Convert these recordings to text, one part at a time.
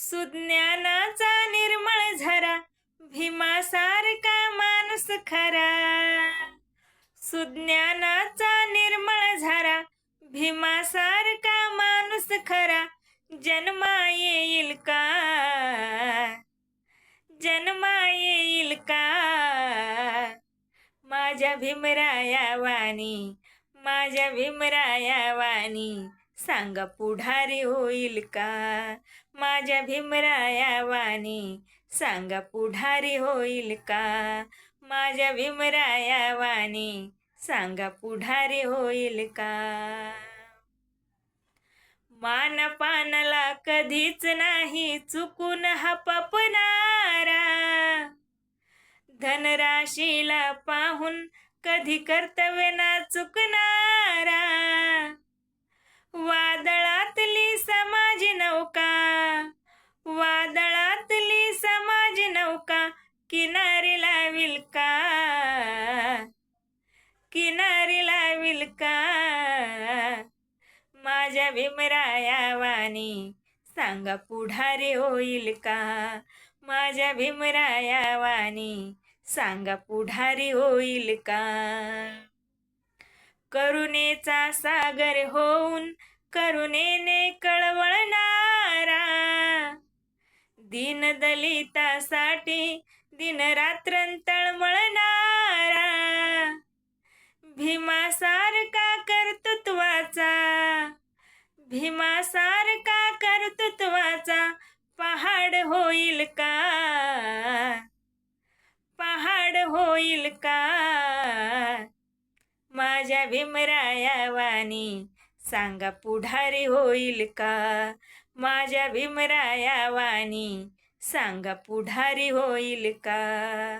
सुज्ञानाचा निर्मळ झरा भीमासारखा माणूस खरा. सुज्ञानाचा निर्मळ झरा भीमासारखा माणूस खरा. जन्मा येईल का? जन्मा येईल का? माझ्या भीमराया वाणी माझ्या भीमराया वाणी. सांगा पुढारी होईल का? माझ्या भीमराया वाणी सांगा पुढारी होईल का? माझ्या भीमराया वाणी सांगा पुढारी होईल का? मानपानाला कधीच नाही चुकून हा धनराशीला पाहून कधी कर्तव्य ना चुकणारा. वादळातली समाज नौका वादळातली समाज नौका किनारी विलका का किनारी का माझ्या भीमराया वाणी सांगा पुढारी होईल का? माझ्या भीमराया वाणी सांगा पुढारी होईल का? करुणेचा सागर होऊन करुणेने कळवळणारा. दीनदलितासाठी दिनरात्र तळमळणारा भीमासारखा कर्तृत्वाचा भीमासारखा कर्तृत्वाचा पहाड होईल का? पहाड होईल का? माझ्या भीमराया वाणी. सांगा पुढारी होईल का? माझ्या भीमराया वाणी. सांगा पुढारी होईल का?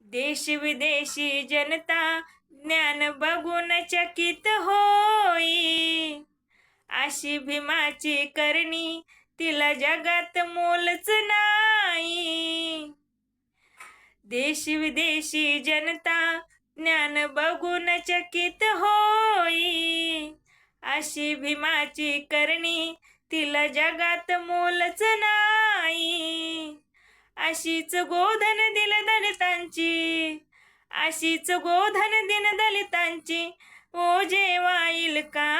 देश विदेशी जनता ज्ञान बघून चकित होई अशी भीमाची करणी तिला जगात मोलच नाही. देश विदेशी जनता ज्ञान बघून चकित होई. अशी भीमाची करणी तिला जगात मोलच नाही. अशीच गोधन दिल दलितांची अशीच गोधन दिन दलितांची ओ जेवाईल का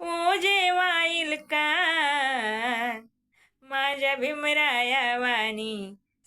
ओ जेवाईल का माझ्या भीमराया वाणी